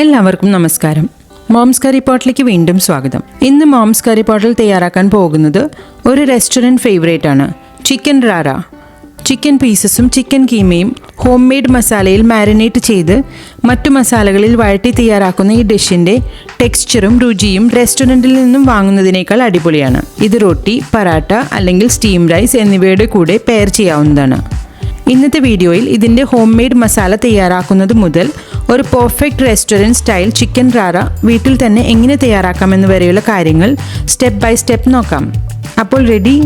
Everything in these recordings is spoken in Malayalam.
എല്ലാവർക്കും നമസ്കാരം. മോംസ് കറി പോട്ടിലേക്ക് വീണ്ടും സ്വാഗതം. ഇന്ന് മോംസ് കറി പോട്ടിൽ തയ്യാറാക്കാൻ പോകുന്നത് ഒരു റെസ്റ്റോറന്റ് ഫേവറേറ്റ് ആണ്. ചിക്കൻ റാറ ചിക്കൻ പീസസും ചിക്കൻ കീമയും ഹോം മെയ്ഡ് മസാലയിൽ മാരിനേറ്റ് ചെയ്ത് മറ്റു മസാലകളിൽ വഴറ്റി തയ്യാറാക്കുന്ന ഈ ഡിഷിന്റെ ടെക്സ്ചറും രുചിയും റെസ്റ്റോറന്റിൽ നിന്നും വാങ്ങുന്നതിനേക്കാൾ അടിപൊളിയാണ്. ഇത് റൊട്ടി പറാട്ട അല്ലെങ്കിൽ സ്റ്റീം റൈസ് എന്നിവയുടെ കൂടെ പെയർ ചെയ്യാവുന്നതാണ്. ഇന്നത്തെ വീഡിയോയിൽ ഇതിന്റെ ഹോം മെയ്ഡ് മസാല തയ്യാറാക്കുന്നത് മുതൽ ഒരു perfect restaurant style chicken rara വീട്ടിൽ തന്നെ എങ്ങനെ തയ്യാറാക്കാമെന്ന് വരെയുള്ള കാര്യങ്ങൾ സ്റ്റെപ്പ് ബൈ സ്റ്റെപ്പ് നോക്കാം. അപ്പോൾ റെഡി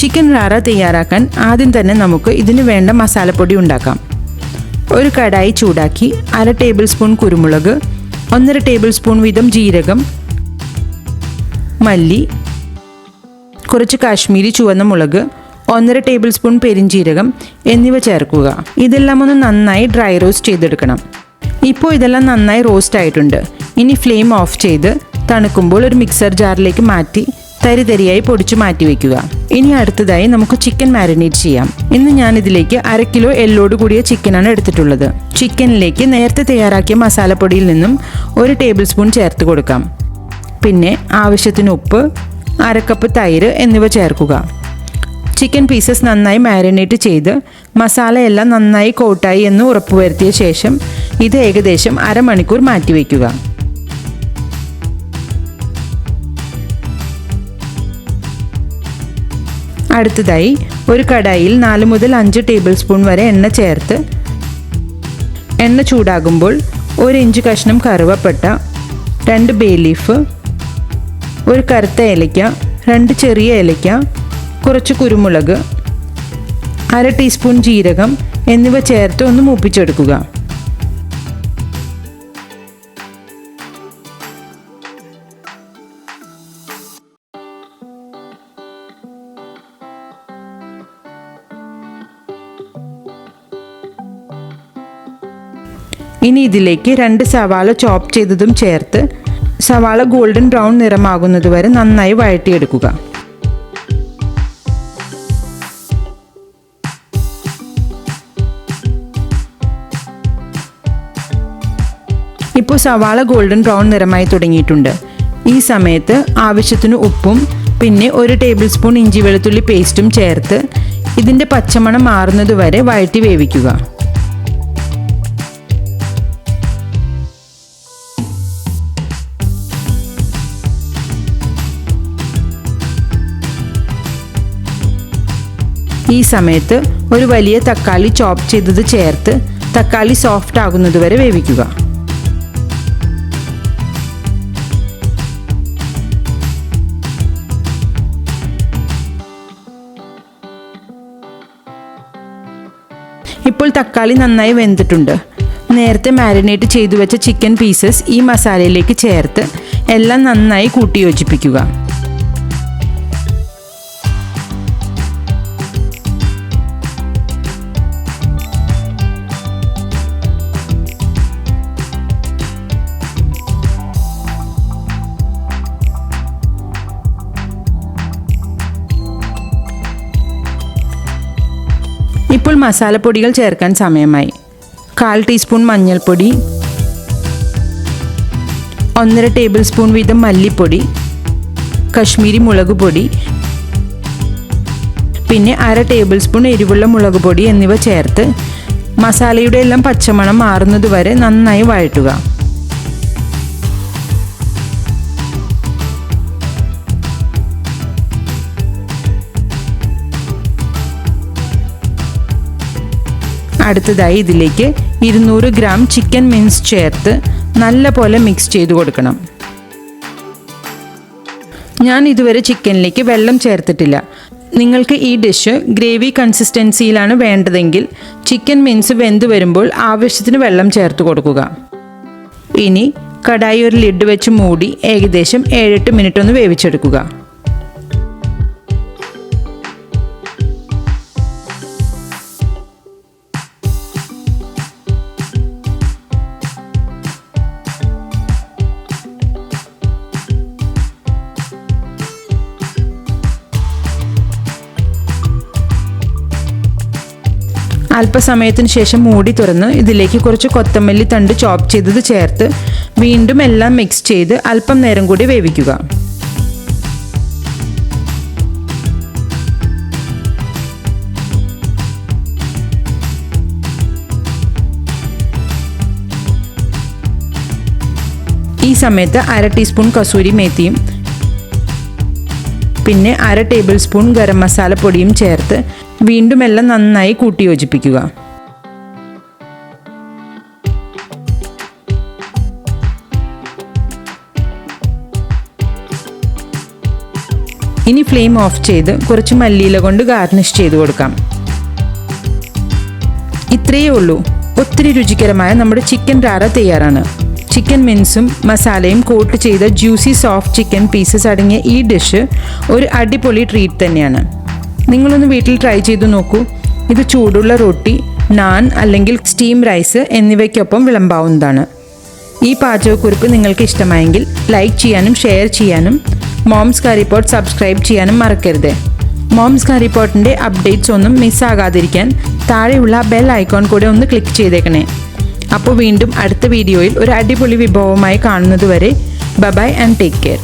ചിക്കൻ റാറ തയ്യാറാക്കാൻ ആദ്യം തന്നെ നമുക്ക് ഇതിന് വേണ്ട മസാലപ്പൊടി ഉണ്ടാക്കാം. ഒരു കടായി ചൂടാക്കി അര ടേബിൾ സ്പൂൺ കുരുമുളക് ഒന്നര ടേബിൾ സ്പൂൺ വീതം ജീരകം മല്ലി കുറച്ച് കാശ്മീരി ചുവന്ന മുളക് ഒന്നര ടേബിൾ സ്പൂൺ പെരിഞ്ജീരകം എന്നിവ ചേർക്കുക. ഇതെല്ലാം ഒന്ന് നന്നായി ഡ്രൈ റോസ്റ്റ് ചെയ്തെടുക്കണം. ഇപ്പോൾ ഇതെല്ലാം നന്നായി റോസ്റ്റ് ആയിട്ടുണ്ട്. ഇനി ഫ്ലെയിം ഓഫ് ചെയ്ത് തണുക്കുമ്പോൾ ഒരു മിക്സർ ജാറിലേക്ക് മാറ്റി തരിതരിയായി പൊടിച്ച് മാറ്റി വെക്കുക. ഇനി അടുത്തതായി നമുക്ക് ചിക്കൻ മാരിനേറ്റ് ചെയ്യാം. ഇന്ന് ഞാൻ ഇതിലേക്ക് അര കിലോ എല്ലോട് കൂടിയ ചിക്കനാണ് എടുത്തിട്ടുള്ളത്. ചിക്കനിലേക്ക് നേരത്തെ തയ്യാറാക്കിയ മസാലപ്പൊടിയിൽ നിന്നും ഒരു ടേബിൾ സ്പൂൺ ചേർത്ത് കൊടുക്കാം. പിന്നെ ആവശ്യത്തിന് ഉപ്പ് അരക്കപ്പ് തൈര് എന്നിവ ചേർക്കുക. ചിക്കൻ പീസസ് നന്നായി മാരിനേറ്റ് ചെയ്ത് മസാലയെല്ലാം നന്നായി കോട്ടായി എന്ന് ഉറപ്പുവരുത്തിയ ശേഷം ഇത് ഏകദേശം അരമണിക്കൂർ മാറ്റിവെക്കുക. അടുത്തതായി ഒരു കടായിൽ നാല് മുതൽ അഞ്ച് ടേബിൾ സ്പൂൺ വരെ എണ്ണ ചേർത്ത് എണ്ണ ചൂടാകുമ്പോൾ ഒരു ഇഞ്ച് കഷ്ണം കറുവപ്പട്ട രണ്ട് ബേ ലീഫ് ഒരു കറുത്ത ഏലയ്ക്ക രണ്ട് ചെറിയ ഏലയ്ക്ക കുറച്ച് കുരുമുളക് അര ടീസ്പൂൺ ജീരകം എന്നിവ ചേർത്ത് ഒന്ന് മൂപ്പിച്ചെടുക്കുക. ഇനി ഇതിലേക്ക് രണ്ട് സവാള ചോപ്പ് ചെയ്തതും ചേർത്ത് സവാള ഗോൾഡൻ ബ്രൗൺ നിറമാകുന്നത് വരെ നന്നായി വഴറ്റിയെടുക്കുക. ഇപ്പോൾ സവാള ഗോൾഡൻ ബ്രൗൺ നിറമായി തുടങ്ങിയിട്ടുണ്ട്. ഈ സമയത്ത് ആവശ്യത്തിന് ഉപ്പും പിന്നെ ഒരു ടേബിൾ സ്പൂൺ ഇഞ്ചി വെളുത്തുള്ളി പേസ്റ്റും ചേർത്ത് ഇതിന്റെ പച്ചമണം മാറുന്നത് വരെ വഴറ്റി വേവിക്കുക. ഈ സമയത്ത് ഒരു വലിയ തക്കാളി ചോപ്പ് ചെയ്തത് ചേർത്ത് തക്കാളി സോഫ്റ്റ് ആകുന്നതുവരെ വേവിക്കുക. ഇപ്പോൾ തക്കാളി നന്നായി വെന്തിട്ടുണ്ട്. നേരത്തെ മാരിനേറ്റ് ചെയ്തു വെച്ച ചിക്കൻ പീസസ് ഈ മസാലയിലേക്ക് ചേർത്ത് എല്ലാം നന്നായി കൂട്ടി ഇപ്പോൾ മസാലപ്പൊടികൾ ചേർക്കാൻ സമയമായി. കാൽ ടീസ്പൂൺ മഞ്ഞൾപ്പൊടി. ഒന്നര ടേബിൾ സ്പൂൺ വീതം മല്ലിപ്പൊടി. കശ്മീരി മുളക് പൊടി. പിന്നെ അര ടേബിൾ സ്പൂൺ എരിവുള്ള മുളക് പൊടി എന്നിവ ചേർത്ത് മസാലയുടെ എല്ലാം പച്ചമണം മാറുന്നതുവരെ നന്നായി വഴറ്റുക. അടുത്തതായി ഇതിലേക്ക് ഇരുന്നൂറ് ഗ്രാം ചിക്കൻ മിൻസ് ചേർത്ത് നല്ല പോലെ മിക്സ് ചെയ്ത് കൊടുക്കണം. ഞാൻ ഇതുവരെ ചിക്കനിലേക്ക് വെള്ളം ചേർത്തിട്ടില്ല. നിങ്ങൾക്ക് ഈ ഡിഷ് ഗ്രേവി കൺസിസ്റ്റൻസിയിലാണ് വേണ്ടതെങ്കിൽ ചിക്കൻ മിൻസ് വെന്ത് വരുമ്പോൾ ആവശ്യത്തിന് വെള്ളം ചേർത്ത് കൊടുക്കുക. ഇനി കടായി ഒരു ലിഡ് വെച്ച് മൂടി ഏകദേശം ഏഴെട്ട് മിനിറ്റ് ഒന്ന് വേവിച്ചെടുക്കുക. അല്പസമയത്തിന് ശേഷം മൂടി തുറന്ന് ഇതിലേക്ക് കുറച്ച് കൊത്തമല്ലി തണ്ട് ചോപ്പ് ചെയ്തത് ചേർത്ത് വീണ്ടും എല്ലാം മിക്സ് ചെയ്ത് അല്പം നേരം കൂടി വേവിക്കുക. ഈ സമയത്ത് അര ടീസ്പൂൺ കസൂരി മേത്തിയും പിന്നെ അര ടേബിൾ സ്പൂൺ ഗരം മസാല പൊടിയും ചേർത്ത് വീണ്ടും എല്ലാം നന്നായി കൂട്ടി യോജിപ്പിക്കുക ഇനി ഫ്ലെയിം ഓഫ് ചെയ്ത് കുറച്ച് മല്ലിയില കൊണ്ട് ഗാർണിഷ് ചെയ്ത് കൊടുക്കാം. ഇത്രയേ ഉള്ളൂ. ഒത്തിരി രുചികരമായ നമ്മുടെ ചിക്കൻ റാറ തയ്യാറാണ്. ചിക്കൻ മിൻസും മസാലയും കോട്ട് ചെയ്ത ജ്യൂസി സോഫ്റ്റ് ചിക്കൻ പീസസ് അടങ്ങിയ ഈ ഡിഷ് ഒരു അടിപൊളി ട്രീറ്റ് തന്നെയാണ്. നിങ്ങളൊന്ന് വീട്ടിൽ ട്രൈ ചെയ്തു നോക്കൂ. ഇത് ചൂടുള്ള റൊട്ടി നാൻ അല്ലെങ്കിൽ സ്റ്റീം റൈസ് എന്നിവയ്ക്കൊപ്പം വിളമ്പാവുന്നതാണ്. ഈ പാചകക്കുറിപ്പ് നിങ്ങൾക്ക് ഇഷ്ടമായെങ്കിൽ ലൈക്ക് ചെയ്യാനും ഷെയർ ചെയ്യാനും മോംസ് കറിപ്പോർട്ട് സബ്സ്ക്രൈബ് ചെയ്യാനും മറക്കരുത്. മോംസ് കറിപ്പോർട്ടിന്റെ അപ്ഡേറ്റ്സ് ഒന്നും മിസ്സാകാതിരിക്കാൻ താഴെയുള്ള ബെൽ ഐക്കോൺ കൂടെ ഒന്ന് ക്ലിക്ക് ചെയ്തേക്കണേ. അപ്പോൾ വീണ്ടും അടുത്ത വീഡിയോയിൽ ഒരു അടിപൊളി വിഭവമായി കാണുന്നതുവരെ ബബായ് ആൻഡ് ടേക്ക് കെയർ